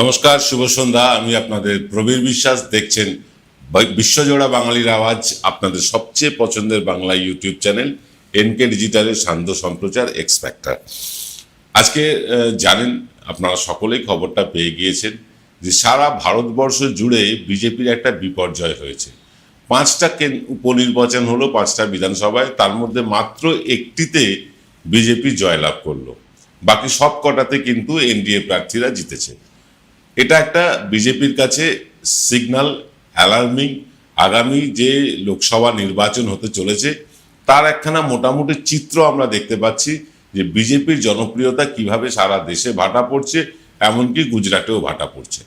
নমস্কার, শুভ সন্ধ্যা। আমি আপনাদের প্রবীর বিশ্বাস। দেখছেন বিশ্বজোড়া বাঙালির আওয়াজ, আপনাদের সবচেয়ে পছন্দের বাংলা ইউটিউব চ্যানেল এনকে ডিজিটালের সান্ধ্য সম্প্রচার এক্স ফ্যাক্টর আজকে জানেন, আপনারা সকলেই খবরটা পেয়ে গিয়েছেন যে সারা ভারতবর্ষ জুড়ে বিজেপির একটা বিপর্যয় হয়েছে। পাঁচটা উপনির্বাচন হলো, পাঁচটা বিধানসভায়, তার মধ্যে মাত্র একটিতে বিজেপি জয়লাভ করল। বাকি সব কটাতে কিন্তু এনডিএ প্রার্থীরা জিতেছে। এটা একটা বিজেপির কাছে সিগন্যাল অ্যালার্মিং আগামী যে লোকসভা নির্বাচন হতে চলেছে, তার একখানা মোটামুটি চিত্র আমরা দেখতে পাচ্ছি যে বিজেপির জনপ্রিয়তা কীভাবে সারা দেশে ভাটা পড়ছে, এমনকি গুজরাটেও ভাটা পড়ছে।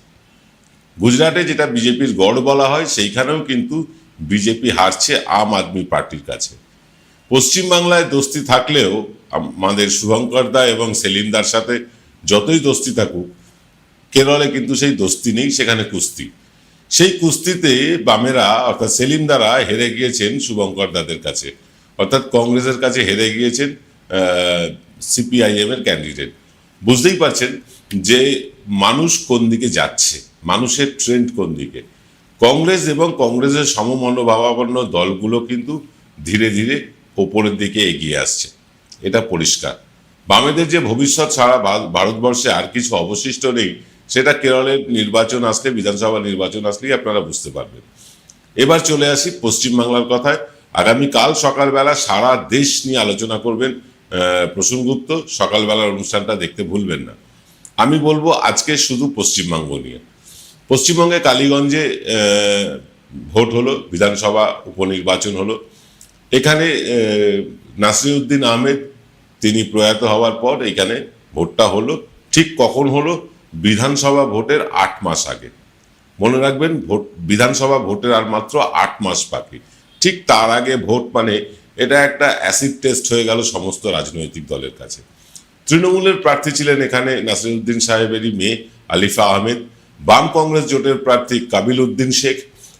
গুজরাটে যেটা বিজেপির গড় বলা হয়, সেইখানেও কিন্তু বিজেপি হারছে আম আদমি পার্টির কাছে। পশ্চিমবাংলায় দোস্তি থাকলেও আমাদের শুভঙ্কর দা এবং সেলিমদার সাথে যতই দোস্তি থাকুক কেরলে কিন্তু সেই দোস্তি নেই, সেখানে কুস্তি। সেই কুস্তিতে বামেরা, অর্থাৎ সেলিম দ্বারা হেরে গিয়েছেন শুভঙ্কর দাদের কাছে। অর্থাৎ কংগ্রেসের কাছে হেরে গিয়েছেন সিপিআইএম এর ক্যান্ডিডেট বুঝতেই পারছেন যে মানুষ কোন দিকে যাচ্ছে, মানুষের ট্রেন্ড কোন দিকে। কংগ্রেস এবং কংগ্রেসের সমমনোভাবাপন্ন দলগুলো কিন্তু ধীরে ধীরে ওপরের দিকে এগিয়ে আসছে। এটা পরিষ্কার। বামেদের যে ভবিষ্যৎ ভা- ভারতবর্ষে আর কিছু অবশিষ্ট নেই সেটা কেরলের নির্বাচন আসলে বিধানসভা নির্বাচন আসলেই আপনারা বুঝতে পারবেন। এবার চলে আসি পশ্চিমবাংলার কথায়। আগামী আগামীকাল সকালবেলা সারা দেশ নিয়ে আলোচনা করবেন আহ, প্রসূনগুপ্ত সকালবেলার অনুষ্ঠানটা দেখতে ভুলবেন না। আমি বলব আজকে শুধু পশ্চিমবঙ্গ নিয়ে। পশ্চিমবঙ্গে কালীগঞ্জে ভোট হলো বিধানসভা উপনির্বাচন হলো। এখানে নাসিরউদ্দিন আহমেদ তিনি প্রয়াত হওয়ার পর এখানে ভোটটা হলো। ঠিক কখন হলো? বিধানসভা ভোটের আট মাস আগে। মনে রাখবেন, ভোট, বিধানসভা ভোটের আর মাত্র আট মাস বাকি। ঠিক তার আগে ভোট মানে এটা একটা অ্যাসিড টেস্ট হয়ে গেল সমস্ত রাজনৈতিক দলের কাছে। তৃণমূলের প্রার্থী ছিলেন এখানে নাসিরুদ্দিন সাহেবেরই মেয়ে আলিফা আহমেদ, বাম কংগ্রেস জোটের প্রার্থী কাবিল উদ্দিন শেখ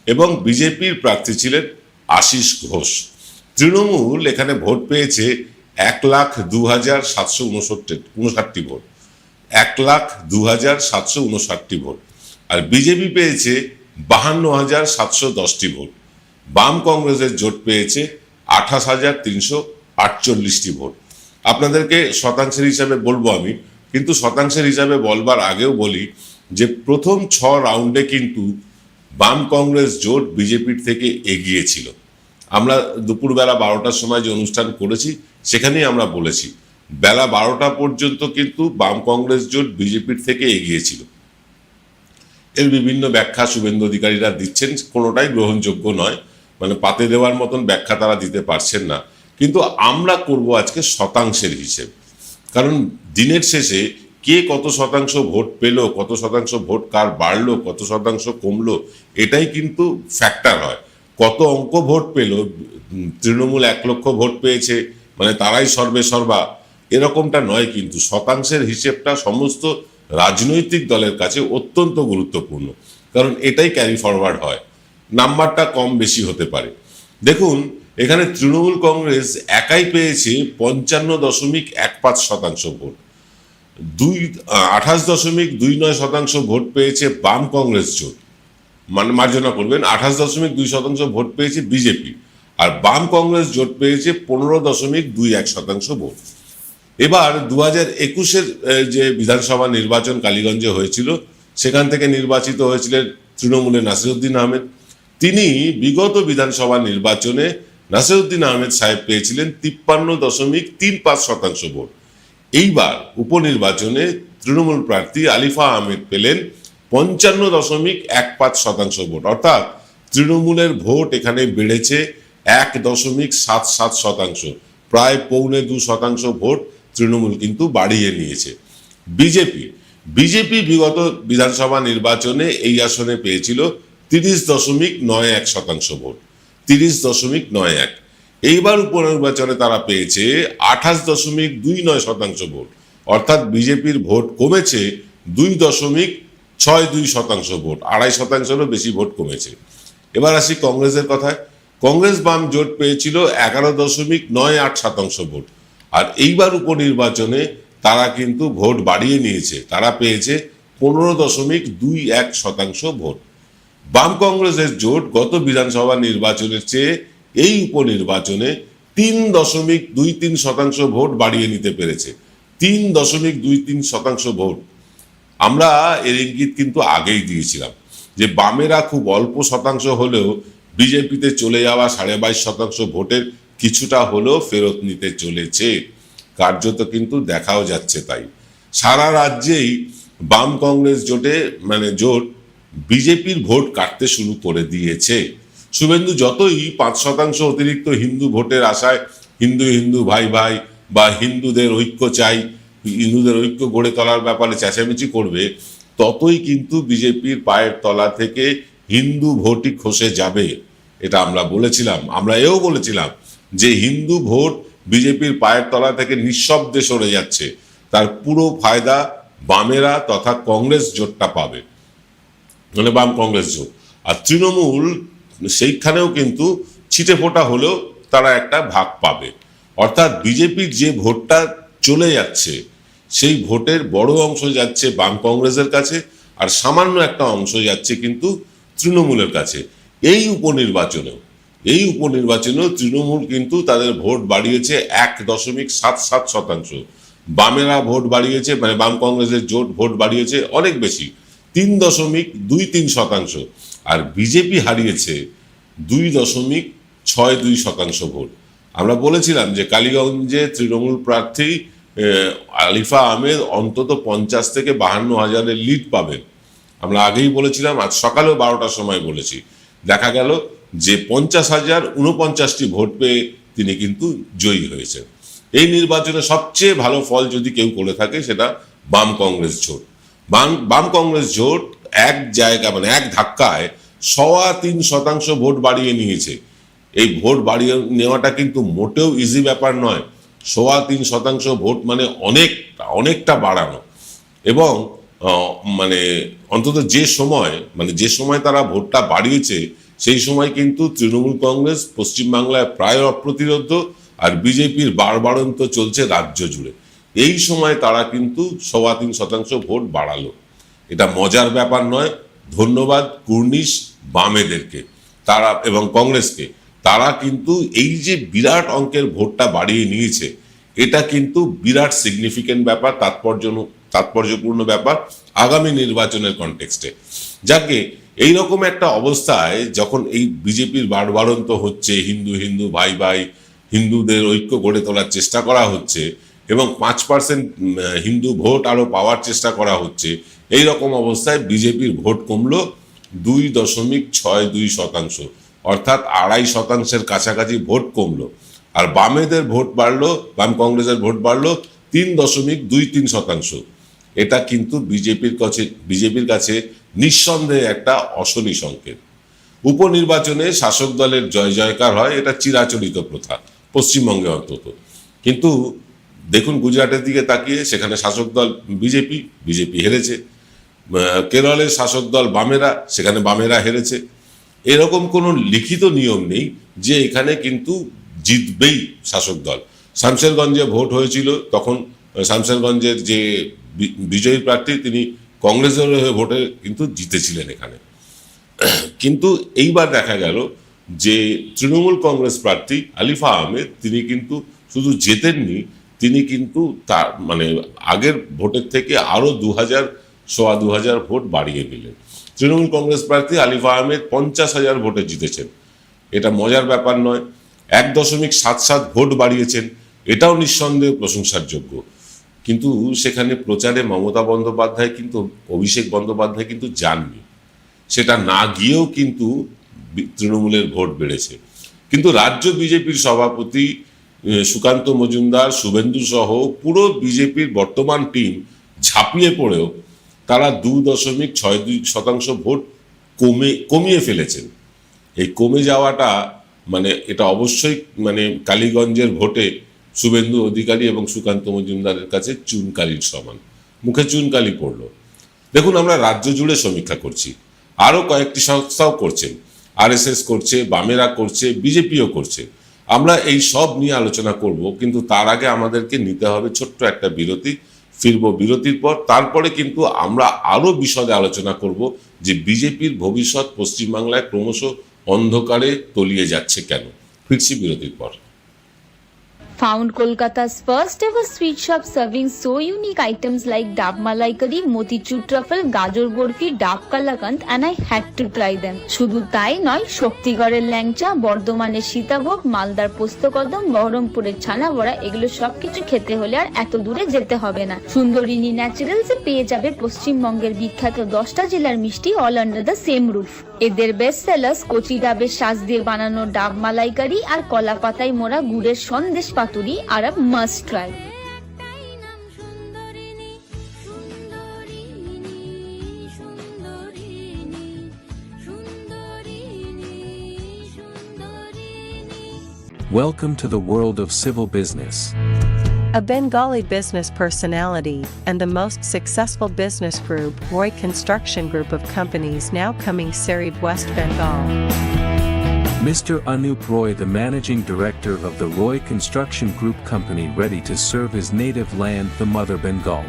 এবং বিজেপির প্রার্থী ছিলেন আশিস ঘোষ। তৃণমূল এখানে ভোট পেয়েছে এক লাখ দু হাজার সাতশো উনষট্টি, উনষাটটি ভোট। এক লাখ দু হাজার সাতশো উনষাটটি ভোট। আর বিজেপি পেয়েছে বাহান্ন হাজার সাতশো দশটি ভোট। বাম কংগ্রেসের জোট পেয়েছে আঠাশ হাজার তিনশো আটচল্লিশটি ভোট। আপনাদেরকে শতাংশের হিসাবে বলব আমি, কিন্তু শতাংশের হিসাবে বলবার আগেও বলি যে প্রথম ছ রাউন্ডে কিন্তু বাম কংগ্রেস জোট বিজেপির থেকে এগিয়ে ছিল। আমরা দুপুরবেলা বারোটার সময় যে অনুষ্ঠান করেছি, সেখানেই আমরা বলেছি বেলা বারোটা পর্যন্ত কিন্তু বাম কংগ্রেস জোট বিজেপির থেকে এগিয়েছিল। এর বিভিন্ন ব্যাখ্যা শুভেন্দু অধিকারীরা দিচ্ছেন, কোনোটাই গ্রহণযোগ্য নয়। মানে পাতে দেওয়ার মতন ব্যাখ্যা তারা দিতে পারছেন না। কিন্তু আমরা করব আজকে শতাংশের হিসেব। কারণ দিনের শেষে কে কত শতাংশ ভোট পেল, কত শতাংশ ভোট কার বাড়লো, কত শতাংশ কমলো, এটাই কিন্তু ফ্যাক্টর হয়। কত অঙ্ক ভোট পেল তৃণমূল এক লক্ষ ভোট পেয়েছে মানে তারাই সর্বে সর্বা। এরকমটা নয় কিন্তু শতাংশের হিসেবটা সমস্ত রাজনৈতিক দলের কাছে অত্যন্ত গুরুত্বপূর্ণ। কারণ এটাই ক্যারি ফরওয়ার্ড হয়। নাম্বারটা কম বেশি হতে পারে। দেখুন, এখানে তৃণমূল কংগ্রেস একাই পেয়েছে পঞ্চান্ন দশমিক এক পাঁচ শতাংশ ভোট। দুই, আঠাশ দশমিক দুই নয় শতাংশ ভোট পেয়েছে বাম কংগ্রেস জোট। মানে মার্জনা করবেন, আঠাশ দশমিক দুই শতাংশ ভোট পেয়েছে বিজেপি। আর বাম কংগ্রেস জোট পেয়েছে পনেরো দশমিক দুই এক শতাংশ ভোট। এবার দু হাজার একুশের যে বিধানসভা নির্বাচন কালীগঞ্জে হয়েছিল, সেখান থেকে নির্বাচিত হয়েছিলেন তৃণমূলের নাসিরুদ্দিন আহমেদ। তিনি বিগত বিধানসভা নির্বাচনে নাসিরুদ্দিন আহমেদ সাহেব পেয়েছিলেন তিপ্পান্ন দশমিক তিন পাঁচ শতাংশ ভোট। এইবার উপনির্বাচনে তৃণমূল প্রার্থী আলিফা আহমেদ পেলেন পঞ্চান্ন দশমিক এক পাঁচ শতাংশ ভোট। অর্থাৎ তৃণমূলের ভোট এখানে বেড়েছে এক দশমিক সাত সাত শতাংশ, প্রায় পৌনে দু শতাংশ ভোট তৃণমূল কিন্তু বাড়িয়ে নিয়েছে। বিজেপি বিজেপি বিগত বিধানসভা নির্বাচনে এই আসনে পেয়েছিল তিরিশ দশমিক নয় এক শতাংশ ভোট। তিরিশ দশমিক নয় এক। এইবার উপনির্বাচনে তারা পেয়েছে আঠাশ দশমিক দুই নয় শতাংশ ভোট। অর্থাৎ বিজেপির ভোট কমেছে দুই দশমিক ছয় দুই শতাংশ ভোট, আড়াই শতাংশেরও বেশি ভোট কমেছে। এবার আসি কংগ্রেসের কথায়। কংগ্রেস বাম জোট পেয়েছিল এগারো দশমিক নয় আট শতাংশ ভোট। আর এইবার উপনির্বাচনে তারা কিন্তু ভোট বাড়িয়ে নিয়েছে। তারা পেয়েছে পনেরো দশমিক দুই এক শতাংশ ভোট। বাম কংগ্রেসের জোট গত বিধানসভা নির্বাচনের চেয়ে এই উপনির্বাচনে তিন দশমিক দুই তিন শতাংশ ভোট বাড়িয়ে নিতে পেরেছে। তিন দশমিক দুই তিন শতাংশ ভোট। আমরা এর ইঙ্গিত কিন্তু আগেই দিয়েছিলাম যে বামেরা খুব অল্প শতাংশ হলেও বিজেপিতে চলে যাওয়া সাড়ে বাইশ শতাংশ ভোটের কিছুটা হলেও ফেরত নিতে চলেছে। কার্যত কিন্তু দেখাও যাচ্ছে তাই। সারা রাজ্যেই বাম কংগ্রেস জোটে মানে জোট, বিজেপির ভোট কাটতে শুরু করে দিয়েছে। শুভেন্দু, যতই পাঁচ শতাংশ অতিরিক্ত হিন্দু ভোটের আশায় হিন্দু হিন্দু ভাই ভাই বা হিন্দুদের ঐক্য চাই, হিন্দুদের ঐক্য গড়ে তোলার ব্যাপারে চেঁচামেচি করবে, ততই কিন্তু বিজেপির পায়ের তলা থেকে হিন্দু ভোটই খসে যাবে। এটা আমরা বলেছিলাম, আমরা এও বলেছিলাম যে হিন্দু ভোট বিজেপির পায়ের তলা থেকে নিঃশব্দে সরে যাচ্ছে, তার পুরো ফায়দা বামেরা তথা কংগ্রেস জোটটা পাবে। মানে বাম কংগ্রেস জোট। আর তৃণমূল সেইখানেও কিন্তু ছিটে ফোটা হলেও তারা একটা ভাগ পাবে। অর্থাৎ বিজেপির যে ভোটটা চলে যাচ্ছে, সেই ভোটের বড় অংশ যাচ্ছে বাম কংগ্রেসের কাছে আর সামান্য একটা অংশ যাচ্ছে কিন্তু তৃণমূলের কাছে। এই উপনির্বাচনেও এই উপনির্বাচনেও তৃণমূল কিন্তু তাদের ভোট বাড়িয়েছে এক দশমিক সাত সাত শতাংশ। বামেরা ভোট বাড়িয়েছে মানে বাম কংগ্রেসের জোট ভোট বাড়িয়েছে অনেক বেশি, তিন দশমিক দুই তিন শতাংশ। আর বিজেপি হারিয়েছে দুই দশমিক ছয় দুই শতাংশ ভোট। আমরা বলেছিলাম যে কালীগঞ্জে তৃণমূল প্রার্থী আলিফা আহমেদ অন্তত পঞ্চাশ থেকে বাহান্ন হাজারের লিড পাবেন। আমরা আগেই বলেছিলাম, আজ সকালেও বারোটার সময় বলেছি। দেখা গেল যে পঞ্চাশ হাজার উনপঞ্চাশটি ভোট পেয়ে তিনি কিন্তু জয়ী হয়েছেন। এই নির্বাচনে সবচেয়ে ভালো ফল যদি কেউ করে থাকে সেটা বাম কংগ্রেস জোট। বাম বাম কংগ্রেস জোট এক জায়গা মানে এক ধাক্কায় সওয়া তিন শতাংশ ভোট বাড়িয়ে নিয়েছে। এই ভোট বাড়িয়ে নেওয়াটা কিন্তু মোটেও ইজি ব্যাপার নয়। সোয়া তিন শতাংশ ভোট মানে অনেকটা অনেকটা বাড়ানো। এবং মানে অন্তত যে সময় মানে যে সময় তারা ভোটটা বাড়িয়েছে সেই সময় কিন্তু তৃণমূল কংগ্রেস পশ্চিমবাংলায় প্রায় অপ্রতিরোধ আর বিজেপির বারবারন্ত চলছে রাজ্য জুড়ে। এই সময় তারা কিন্তু সওয়া তিন শতাংশ ভোট বাড়ালো। এটা মজার ব্যাপার নয়। ধন্যবাদ কুর্নিশ বামেদেরকে। তারা এবং কংগ্রেসকে। তারা কিন্তু এই যে বিরাট অঙ্কের ভোটটা বাড়িয়ে নিয়েছে, এটা কিন্তু বিরাট সিগনিফিকেন্ট ব্যাপার, তাৎপর্য তাৎপর্যপূর্ণ ব্যাপার আগামী নির্বাচনের কনটেক্সটে যাকে এইরকম একটা অবস্থায় যখন এই বিজেপির বাড়বাড়ন্ত হচ্ছে, হিন্দু হিন্দু ভাই ভাই হিন্দুদের ঐক্য গড়ে তোলার চেষ্টা করা হচ্ছে এবং পাঁচ পার্সেন্ট হিন্দু ভোট আরও পাওয়ার চেষ্টা করা হচ্ছে এই রকম অবস্থায় বিজেপির ভোট কমলো দুই দশমিক ছয় দুই শতাংশ, অর্থাৎ আড়াই শতাংশের কাছাকাছি ভোট কমলো। আর বামেদের ভোট বাড়লো, বাম কংগ্রেসের ভোট বাড়লো তিন দশমিক দুই তিন শতাংশ। এটা কিন্তু বিজেপির কাছে বিজেপির কাছে নিঃসন্দেহে একটা অশনি সংকেত। উপনির্বাচনে শাসক দলের জয় জয়কার হয়, এটা চিরাচরিত প্রথা, পশ্চিমবঙ্গে অন্তত। কিন্তু দেখুন গুজরাটের দিকে তাকিয়ে, সেখানে শাসক দল বিজেপি বিজেপি হেরেছে। কেরলের শাসক দল বামেরা, সেখানে বামেরা হেরেছে। এরকম কোনো লিখিত নিয়ম নেই যে এখানে কিন্তু জিতবেই শাসক দল। শামশেরগঞ্জে ভোট হয়েছিল, তখন শামশেরগঞ্জের যে বিজয়ী প্রার্থী, তিনি কংগ্রেসের হয়ে ভোটে কিন্তু জিতেছিলেন এখানে। কিন্তু এইবার দেখা গেল যে তৃণমূল কংগ্রেস প্রার্থী আলিফা আহমেদ, তিনি কিন্তু শুধু জেতেননি, তিনি কিন্তু তার মানে আগের ভোটের থেকে আরও দু হাজার সোয়া দু হাজার ভোট বাড়িয়ে দিলেন। তৃণমূল কংগ্রেস প্রার্থী আলিফা আহমেদ পঞ্চাশ হাজার ভোটে জিতেছেন। এটা মজার ব্যাপার নয়, এক দশমিক সাত সাত ভোট বাড়িয়েছেন, এটাও নিঃসন্দেহে প্রশংসার যোগ্য। কিন্তু সেখানে প্রচারে মমতা বন্দ্যোপাধ্যায় কিন্তু, অভিষেক বন্দ্যোপাধ্যায় কিন্তু যাননি। সেটা না গিয়েও কিন্তু তৃণমূলের ভোট বেড়েছে। কিন্তু রাজ্য বিজেপির সভাপতি সুকান্ত মজুমদার, শুভেন্দু সহ পুরো বিজেপির বর্তমান টিম ঝাঁপিয়ে পড়েও তারা দু দশমিক ছয় দুই শতাংশ ভোট কমে, কমিয়ে ফেলেছেন। এই কমে যাওয়াটা মানে এটা অবশ্যই মানে কালীগঞ্জের ভোটে শুভেন্দু অধিকারী এবং সুকান্ত মজুমদারের কাছে চুনকালির সমান। মুখে চুনকালি পড়ল। দেখুন, আমরা রাজ্য জুড়ে সমীক্ষা করছি। আরও কয়েকটি সংস্থাও করছেন। আরএসএস করছে, বামেরা করছে, বিজেপিও করছে। আমরা এই সব নিয়ে আলোচনা করব, কিন্তু তার আগে আমাদেরকে নিতে হবে ছোট্ট একটা বিরতি। ফিরব বিরতির পর, তারপরে কিন্তু আমরা আরও বিশদে আলোচনা করব যে বিজেপির ভবিষ্যৎ পশ্চিমবাংলায় ক্রমশ অন্ধকারে তলিয়ে যাচ্ছে কেন। ফিরছি বিরতির পর। Found Kolkata's first ever sweet shop serving so unique items like Dab Malai Curry, Motichur Truffle, Gajor Burfi, Dab Kalakant and I had to try them. শুধু তাই নয় শক্তিগড়ের ল্যাংচা বর্ধমানের সীতাভোগ মালদার পোস্তকদম বহরমপুরের ছানা বড়া এগুলো সবকিছু খেতে হলে আর এত দূরে যেতে হবে না সুন্দরিনী ন্যাচারালস পেয়ে যাবে পশ্চিমবঙ্গের বিখ্যাত দশটা জেলার মিষ্টি all under the same roof এদের বেস্ট সেলার্স কচি ডাবের শ্বাস দিয়ে বানানো ডাব মালাইকারি আর কলা পাতায় মোড়া গুড়ের সন্দেশ পাতুরি আর must try Welcome to the world of civil business. A Bengali business personality and the most successful business group, Roy Construction Group of companies now coming Serib West Bengal. Mr. Anup Roy, the managing director of the Roy Construction Group company, ready to serve his native land, the Mother Bengal.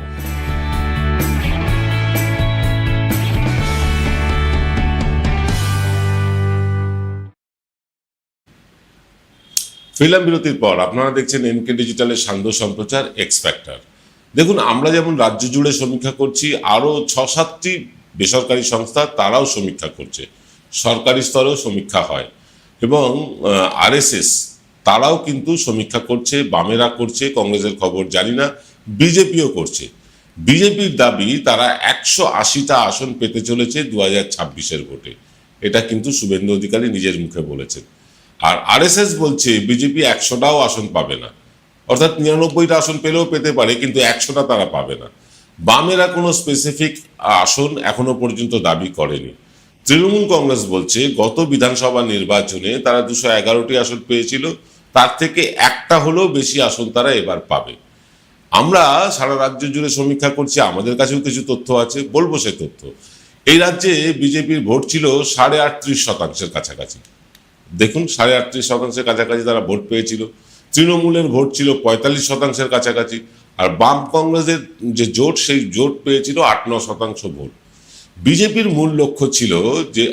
Film বিরতির পর আপনারা দেখছেন NK ডিজিটালের সান্ধ্য সম্প্রচার x দেখুন, আমরা যেমন রাজ্য জুড়ে সমীক্ষা করছি, আরও ছ সাতটি বেসরকারি সংস্থা তারাও সমীক্ষা করছে। সরকারি স্তরেও সমীক্ষা হয়। এবং আরএসএস তারাও কিন্তু সমীক্ষা করছে, বামেরা করছে, কংগ্রেসের খবর জানি না, বিজেপিও করছে। বিজেপির দাবি, তারা একশো আশিটা আসন পেতে চলেছে দু হাজার ছাব্বিশের ভোটে। এটা কিন্তু শুভেন্দু অধিকারী নিজের মুখে বলেছেন। আর আরএসএস বলছে বিজেপি একশোটাও আসন পাবে না। অর্থাৎ নিরানব্বইটা আসন পেলেও পেতে পারে, কিন্তু একশোটা তারা পাবে না। বামেরা কোনো স্পেসিফিক আসন এখনও পর্যন্ত দাবি করেনি। তৃণমূল কংগ্রেস বলছে, গত বিধানসভা নির্বাচনে তারা দুশো এগারোটি আসন পেয়েছিল, তার থেকে একটা হলেও বেশি আসন তারা এবার পাবে। আমরা সারা রাজ্য জুড়ে সমীক্ষা করছি, আমাদের কাছেও কিছু তথ্য আছে, বলব সে তথ্য। এই রাজ্যে বিজেপির ভোট ছিল সাড়ে আটত্রিশ শতাংশের কাছাকাছি। দেখুন, সাড়ে আটত্রিশ শতাংশের কাছাকাছি তারা ভোট পেয়েছিল। তৃণমূলের ভোট ছিল পঁয়তাল্লিশ শতাংশের কাছাকাছি। আর বাম কংগ্রেসের যে জোট, সেই জোট পেয়েছিল আট, ন শতাংশ ভোট। বিজেপির মূল লক্ষ্য ছিল যে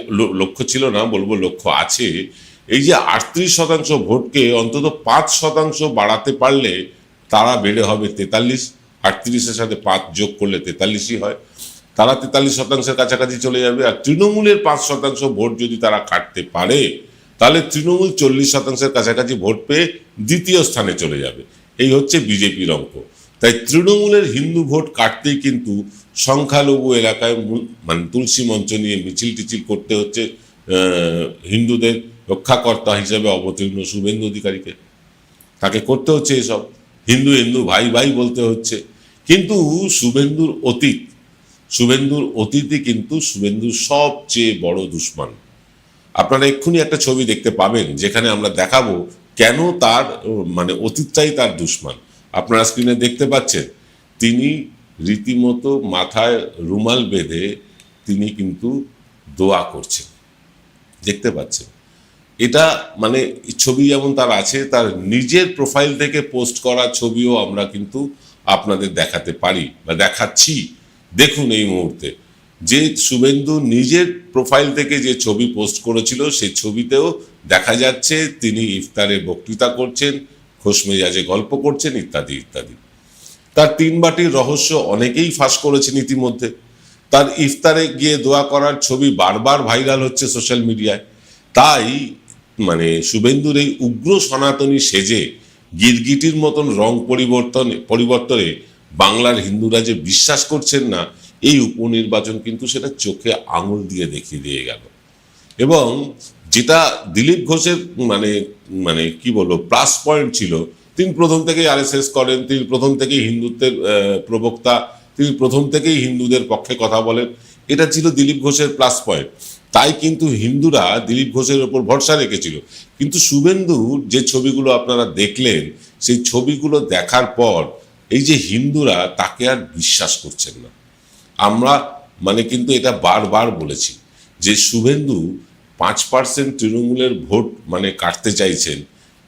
লক্ষ্য ছিল না, বলব লক্ষ্য আছে, এই যে আটত্রিশ শতাংশ ভোটকে অন্তত পাঁচ শতাংশ বাড়াতে পারলে তারা বেড়ে হবে তেতাল্লিশ, আটত্রিশের সাথে পাঁচ যোগ করলে তেতাল্লিশই হয়। তারা তেতাল্লিশ শতাংশের কাছাকাছি চলে যাবে। আর তৃণমূলের পাঁচ শতাংশ ভোট যদি তারা কাটতে পারে তাহলে তৃণমূল চল্লিশ শতাংশের কাছাকাছি ভোট পেয়ে দ্বিতীয় স্থানে চলে যাবে। এই হচ্ছে বিজেপির অঙ্ক। তাই তৃণমূলের হিন্দু ভোট কাটতেই কিন্তু সংখ্যালঘু এলাকায় মানে তুলসী মঞ্চ নিয়ে মিছিল টিছিল করতে হচ্ছে হিন্দুদের রক্ষাকর্তা হিসেবে অবতীর্ণ শুভেন্দু অধিকারীকে। তাকে করতে হচ্ছে এসব। হিন্দু হিন্দু, ভাই ভাই বলতে হচ্ছে। কিন্তু শুভেন্দুর অতীত, শুভেন্দুর অতীতই কিন্তু শুভেন্দুর সবচেয়ে বড় দুশ্মন। আপনারা এক্ষুনি একটা ছবি দেখতে পাবেন, যেখানে আমরা দেখাবো কেন তার মানে অতীতটাই তার দুশ্মন। আপনারা স্ক্রিনে দেখতে পাচ্ছেন, তিনি রীতিমতো মাথায় রুমাল বেঁধে তিনি কিন্তু দোয়া করছেন। দেখতে পাচ্ছেন। এটা মানে ছবি যেমন তার আছে, তার নিজের প্রোফাইল থেকে পোস্ট করা ছবিও আমরা কিন্তু আপনাদের দেখাতে পারি বা দেখাচ্ছি। দেখুন এই মুহূর্তে। যে শুভেন্দু নিজের প্রোফাইল থেকে যে ছবি পোস্ট করেছিল, সেই ছবিতেও দেখা যাচ্ছে তিনি ইফতারে বক্তৃতা করছেন, খোশ মেজাজে গল্প করছেন, ইত্যাদি ইত্যাদি। তার তিন বাটির রহস্য অনেকেই ফাঁস করেছেন ইতিমধ্যে। তার ইফতারে গিয়ে দোয়া করার ছবি বারবার ভাইরাল হচ্ছে সোশ্যাল মিডিয়ায় তাই মানে শুভেন্দুর এই উগ্র সনাতনী সেজে, গিরগিটির মতন রং পরিবর্তন, পরিবর্তনে বাংলার হিন্দুরা যে বিশ্বাস করছেন না এই উপনির্বাচন কিন্তু সেটা চোখে আঙুল দিয়ে দেখিয়ে দিয়ে গেল। এবং যেটা দিলীপ ঘোষের মানে মানে কি বলব প্লাস পয়েন্ট ছিল, তিনি প্রথম থেকেই আরএসএস করেন, তিনি প্রথম থেকেই হিন্দুত্বের প্রবক্তা, তিনি প্রথম থেকেই হিন্দুদের পক্ষে কথা বলেন, এটা ছিল দিলীপ ঘোষের প্লাস পয়েন্ট তাই কিন্তু হিন্দুরা দিলীপ ঘোষের ওপর ভরসা রেখেছিল। কিন্তু শুভেন্দুর যে ছবিগুলো আপনারা দেখলেন, সেই ছবিগুলো দেখার পর এই যে হিন্দুরা তাকে আর বিশ্বাস করছেন না। আমরা মানে কিন্তু এটা বারবার বলেছি যে শুভেন্দু পাঁচ পার্সেন্ট তৃণমূলের ভোট মানে কাটতে চাইছেন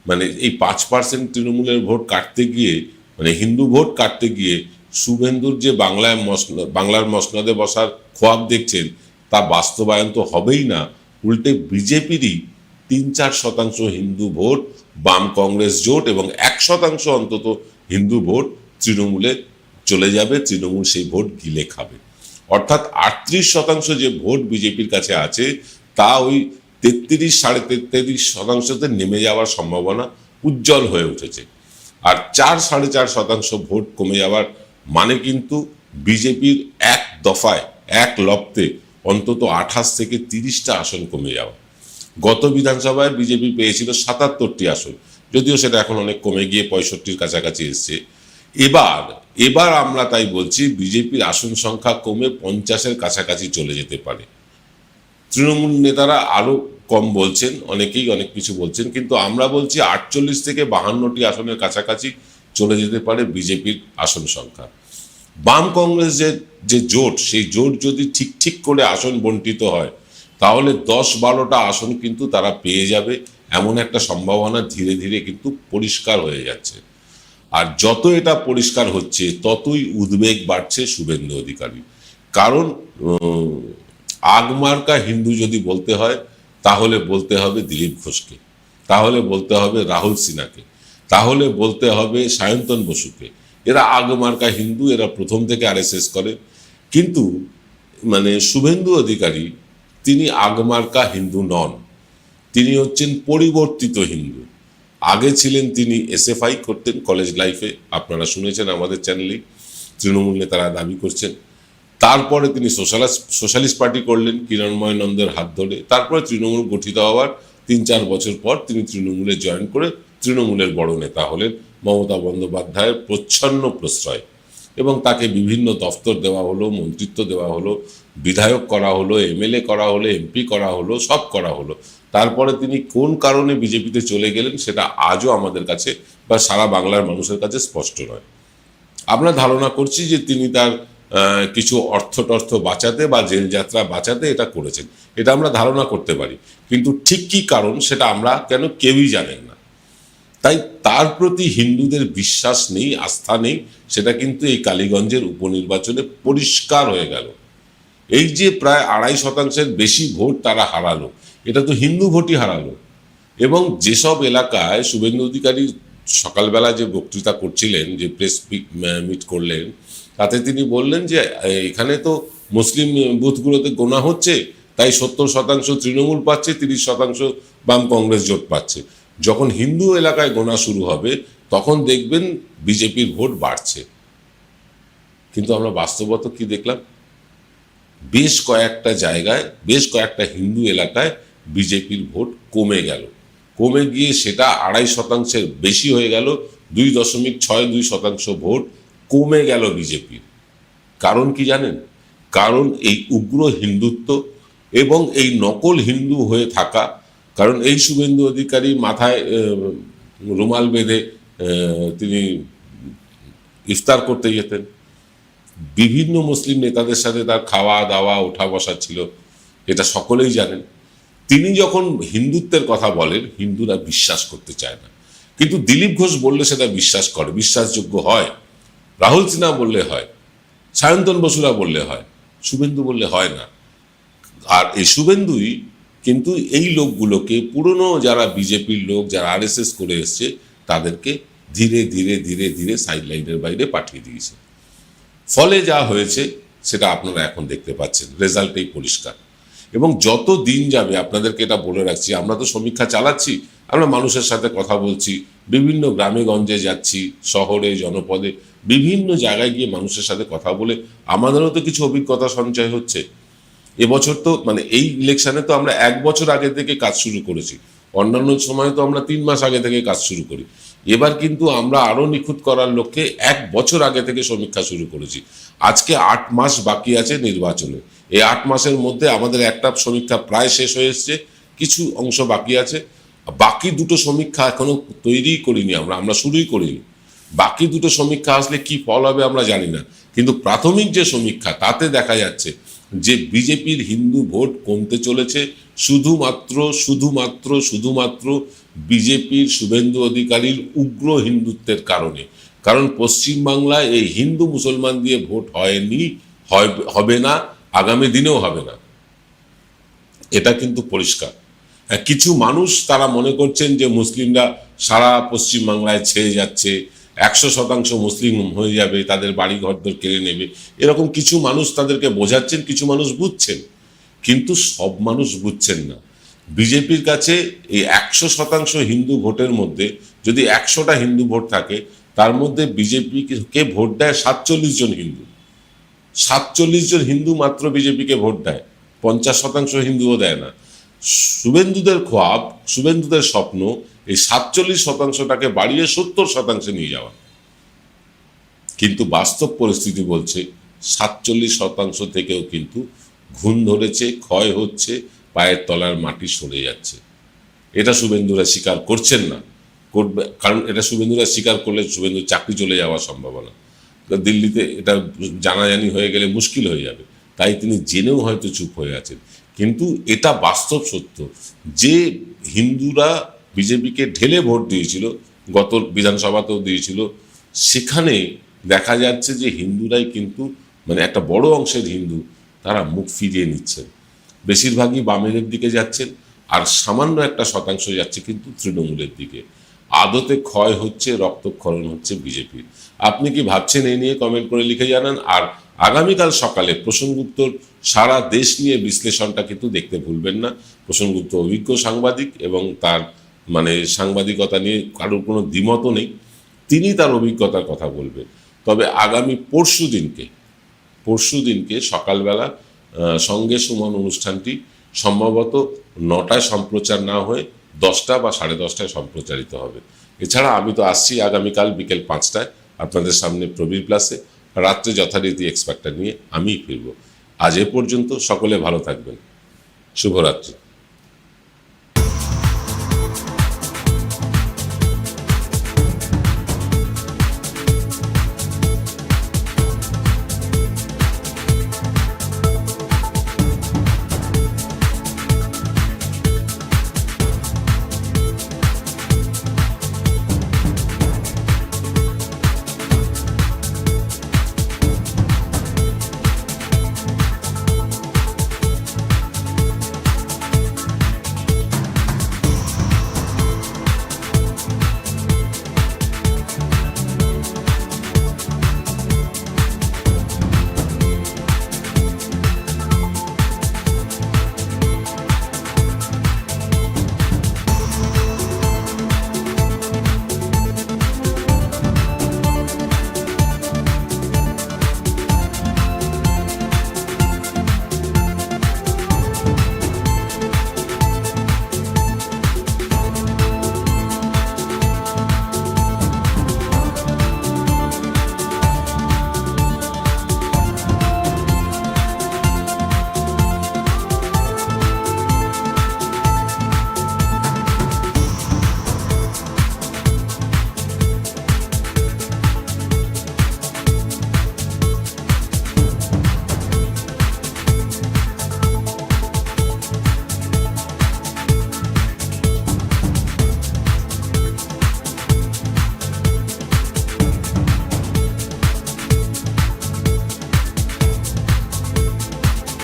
মানে এই পাঁচ পার্সেন্ট তৃণমূলের ভোট কাটতে গিয়ে মানে হিন্দু ভোট কাটতে গিয়ে শুভেন্দুর যে বাংলায় মসনদ বাংলার মসনদে বসার খোয়াব দেখছেন, তা বাস্তবায়ন তো হবেই না। উল্টে বিজেপিরই তিন চার শতাংশ হিন্দু ভোট, বাম কংগ্রেস জোট এবং এক শতাংশ অন্তত হিন্দু ভোট তৃণমূলে চলে যাবে, তৃণমূল সেই ভোট গিলে খাবে। অর্থাৎ আটত্রিশ শতাংশ যে ভোট বিজেপির কাছে আছে, তা ওই তেত্রিশ, সাড়ে তেত্রিশ শতাংশতে নেমে যাওয়ার সম্ভাবনা উজ্জ্বল হয়ে উঠেছে। আর চার, সাড়ে চার শতাংশ ভোট কমে যাওয়ার মানে কিন্তু বিজেপির এক দফায়, এক লপ্তে অন্তত আঠাশ থেকে তিরিশটা আসন কমে যাওয়া। গত বিধানসভায় বিজেপি পেয়েছিল সাতাত্তরটি আসন, যদিও সেটা এখন অনেক কমে গিয়ে পঁয়ষট্টির কাছাকাছি এসছে। এবার এবার আমরা তাই বলছি বিজেপির আসন সংখ্যা কমে পঞ্চাশের কাছাকাছি চলে যেতে পারে। তৃণমূল নেতারা আরও কম বলছেন, অনেকেই অনেক কিছু বলছেন, কিন্তু আমরা বলছি আটচল্লিশ থেকে বাহান্নটি আসনের কাছাকাছি চলে যেতে পারে বিজেপির আসন সংখ্যা। বাম কংগ্রেস যে যে জোট, সেই জোট যদি ঠিক ঠিক করে আসন বন্টিত হয়, তাহলে দশ বারোটা আসন কিন্তু তারা পেয়ে যাবে। এমন একটা সম্ভাবনা ধীরে ধীরে কিন্তু পরিষ্কার হয়ে যাচ্ছে। আর যত এটা পরিষ্কার হচ্ছে, ততই উদ্বেগ বাড়ছে শুভেন্দু অধিকারী কারণ আগমার্কা হিন্দু যদি বলতে হয়, তাহলে বলতে হবে দিলীপ ঘোষকে। তাহলে বলতে হবে রাহুল সিনহাকে। তাহলে বলতে হবে সায়ন্তন বসুকে। এরা আগমার্কা হিন্দু, এরা প্রথম থেকে আরএসএস করে। কিন্তু মানে শুভেন্দু অধিকারী, তিনি আগমার্কা হিন্দু নন। তিনি হচ্ছেন পরিবর্তিত হিন্দু। আগে ছিলেন তিনি এসএফআই করতেন কলেজ লাইফে আপনারা শুনেছেন আমাদের চ্যানেলে তৃণমূল নেতারা দাবি করছেন। তারপরে তিনি সোশ্যালিস্ট সোশ্যালিস্ট পার্টি করলেন কিরণময় নন্দের হাত ধরে। তারপরে তৃণমূল গঠিত হওয়ার তিন চার বছর পর তিনি তৃণমূলে জয়েন করে তৃণমূলের বড় নেতা হলেন মমতা বন্দ্যোপাধ্যায়ের প্রচ্ছন্ন প্রশ্রয়। এবং তাকে বিভিন্ন দফতর দেওয়া হলো, মন্ত্রিত্ব দেওয়া হলো, বিধায়ক করা হলো, এমএলএ করা হলো, এমপি করা হলো, সব করা হলো। তারপরে তিনি কোন কারণে বিজেপিতে চলে গেলেন সেটা আজও আমাদের কাছে বা সারা বাংলার মানুষের কাছে স্পষ্ট নয়। আমরা ধারণা করছি যে তিনি তার কিছু অর্থ টর্থ বাঁচাতে বা জেল যাত্রা বাঁচাতে এটা করেছেন। এটা আমরা ধারণা করতে পারি। কিন্তু ঠিক কি কারণ সেটা আমরা কেন কেউই জানেন তাই তার প্রতি হিন্দুদের বিশ্বাস নেই, আস্থা নেই, সেটা কিন্তু এই কালীগঞ্জের উপনির্বাচনে পরিষ্কার হয়ে গেল। এই যে প্রায় আড়াই শতাংশের বেশি ভোট তারা হারালো, এটা তো হিন্দু ভোটই হারালো। এবং যেসব এলাকায় শুভেন্দু অধিকারী সকালবেলা যে বক্তৃতা করছিলেন, যে প্রেস মিট করলেন, তাতে তিনি বললেন যে এখানে তো মুসলিম বুথগুলোতে গোনা হচ্ছে, তাই সত্তর শতাংশ তৃণমূল পাচ্ছে, তিরিশ শতাংশ বাম কংগ্রেস জোট পাচ্ছে। যখন হিন্দু এলাকায় গোনা শুরু হবে, তখন দেখবেন বিজেপির ভোট বাড়ছে। কিন্তু আমরা বাস্তবত কি দেখলাম? বেশ কয়েকটা জায়গায়, বেশ কয়েকটা হিন্দু এলাকায় বিজেপির ভোট কমে গেল। কমে গিয়ে সেটা আড়াই শতাংশের বেশি হয়ে গেল, দুই দশমিক ছয় দুই শতাংশ ভোট কমে গেল বিজেপির। কারণ কি জানেন? কারণ এই উগ্র হিন্দুত্ব এবং এই নকল হিন্দু হয়ে থাকা কারণ এই শুভেন্দু অধিকারী মাথায় রুমাল বেঁধে তিনি ইফতার করতে যেতেন। বিভিন্ন মুসলিম নেতাদের সাথে তার খাওয়া, দাওয়া ওঠা বসা ছিল, এটা সকলেই জানেন। তিনি যখন হিন্দুত্বের কথা বলেন, হিন্দুরা বিশ্বাস করতে চায় না। কিন্তু দিলীপ ঘোষ বললে সেটা বিশ্বাস করে, বিশ্বাসযোগ্য হয়। রাহুল সিনহা বললে হয়, সায়ন্তন বসুরা বললে হয়, শুভেন্দু বললে হয় না। আর এই শুভেন্দুই কিন্তু এই লোকগুলোকে পুরনো যারা বিজেপির লোক, যারা আরএসএস করে এসছে, তাদেরকে ধীরে ধীরে ধীরে ধীরে সাইডলাইনের বাইরে পাঠিয়ে দিয়েছে। ফলে যা হয়েছে, সেটা আপনারা এখন দেখতে পাচ্ছেন। রেজাল্টেই পরিষ্কার। এবং যত দিন যাবে, আপনাদেরকে এটা বলে রাখছি, আমরা তো সমীক্ষা চালাচ্ছি, আমরা মানুষের সাথে কথা বলছি, বিভিন্ন গ্রামে গঞ্জে যাচ্ছি, শহরে, জনপদে, বিভিন্ন জায়গায় গিয়ে মানুষের সাথে কথা বলে, আমাদেরও তো কিছু অভিজ্ঞতা সঞ্চয় হচ্ছে। এবছর তো মানে এই ইলেকশনে তো আমরা এক বছর আগে থেকে কাজ শুরু করেছি। অন্যান্য সময় তো আমরা তিন মাস আগে থেকে কাজ শুরু করি। এবার কিন্তু আমরা আরও নিখুঁত করার লক্ষ্যে এক বছর আগে থেকে সমীক্ষা শুরু করেছি। আজকে আট মাস বাকি আছে নির্বাচনে। এই আট মাসের মধ্যে আমাদের একটা সমীক্ষা প্রায় শেষ হয়ে এসছে। কিছু অংশ বাকি আছে। বাকি দুটো সমীক্ষা এখনও তৈরি করিনি আমরা আমরা শুরুই করিনি। বাকি দুটো সমীক্ষা আসলে কি ফল হবে আমরা জানি না। কিন্তু প্রাথমিক যে সমীক্ষা, তাতে দেখা যাচ্ছে যে বিজেপির হিন্দু ভোট কমতে চলেছে, শুধুমাত্র শুধুমাত্র শুধুমাত্র বিজেপির শুভেন্দু অধিকারীর উগ্র হিন্দুত্বের কারণে। কারণ পশ্চিমবাংলায় এই হিন্দু মুসলমান দিয়ে ভোট হয়নি, হয়, হবে না, আগামী দিনেও হবে না। এটা কিন্তু পরিষ্কার। কিছু মানুষ তারা মনে করছেন যে মুসলিমরা সারা পশ্চিমবাংলায় ছেয়ে যাচ্ছে একশো শতাংশ মুসলিম হয়ে যাবে, তাদের বাড়ি ঘরদর কেড়ে নেবে। এরকম কিছু মানুষ তাদেরকে বোঝাচ্ছেন, কিছু মানুষ বুঝছেন। কিন্তু সব মানুষ বুঝছেন না। বিজেপির কাছে এই একশো শতাংশ হিন্দু ভোটের মধ্যে যদি একশোটা হিন্দু ভোট থাকে, তার মধ্যে বিজেপিকে ভোট দেয় সাতচল্লিশ জন হিন্দু। সাতচল্লিশ জন হিন্দু মাত্র বিজেপিকে ভোট দেয়। পঞ্চাশ শতাংশ হিন্দুও দেয় না। শুভেন্দুদের খোয়াব, শুভেন্দুদের স্বপ্ন, এই সাতচল্লিশ শতাংশটাকে বাড়িয়ে সত্তর শতাংশে নিয়ে যাওয়া। কিন্তু বাস্তব পরিস্থিতি বলছে, সাতচল্লিশ শতাংশ থেকেও কিন্তু ঘুণ ধরেছে, ক্ষয় হচ্ছে, পায়ের তলার মাটি সরে যাচ্ছে। এটা শুভেন্দুরা স্বীকার করছেন না। করবে কারণ এটা শুভেন্দুরা স্বীকার করলে শুভেন্দুর চাকরি চলে যাওয়ার সম্ভাবনা। দিল্লিতে এটা জানাজানি হয়ে গেলে মুশকিল হয়ে যাবে। তাই তিনি জেনেও হয়তো চুপ হয়ে আছেন। কিন্তু এটা বাস্তব সত্য। যে হিন্দুরা বিজেপিকে ঢেলে ভোট দিয়েছিল, গত বিধানসভাতেও দিয়েছিল, সেখানে দেখা যাচ্ছে যে হিন্দুরাই কিন্তু মানে একটা বড় অংশের হিন্দু, তারা মুখ ফিরিয়ে নিচ্ছেন। বেশিরভাগই বামেদের দিকে যাচ্ছেন আর সামান্য একটা শতাংশ যাচ্ছে কিন্তু তৃণমূলের দিকে। আদতে ক্ষয় হচ্ছে, রক্তক্ষরণ হচ্ছে বিজেপির। আপনি কি ভাবছেন এই নিয়ে কমেন্ট করে লিখে জানান, আর আগামীকাল সকালে প্রসঙ্গুপ্তর সারা দেশ নিয়ে বিশ্লেষণটা কিন্তু দেখতে ভুলবেন না। প্রসঙ্গুপ্ত অভিজ্ঞ সাংবাদিক এবং তার মানে সাংবাদিকতা নিয়ে কারোর কোনো দ্বিমতও নেই। তিনি তার অভিজ্ঞতার কথা বলবেন। তবে আগামী পরশু দিনকে পরশু দিনকে সকালবেলা সঙ্গে সুমন অনুষ্ঠানটি সম্ভবত নটায় সম্প্রচার না হয়ে দশটা বা সাড়ে দশটায় সম্প্রচারিত হবে। এছাড়া আমি তো আসছি আগামীকাল বিকেল পাঁচটায়। আপনাদের সামনে প্রবীর প্লাসে রাত্রে যথারীতি এক্সপার্টটা নিয়ে আমি ফিরব। আজ এ পর্যন্ত সকলে ভালো থাকবেন। শুভরাত্রি।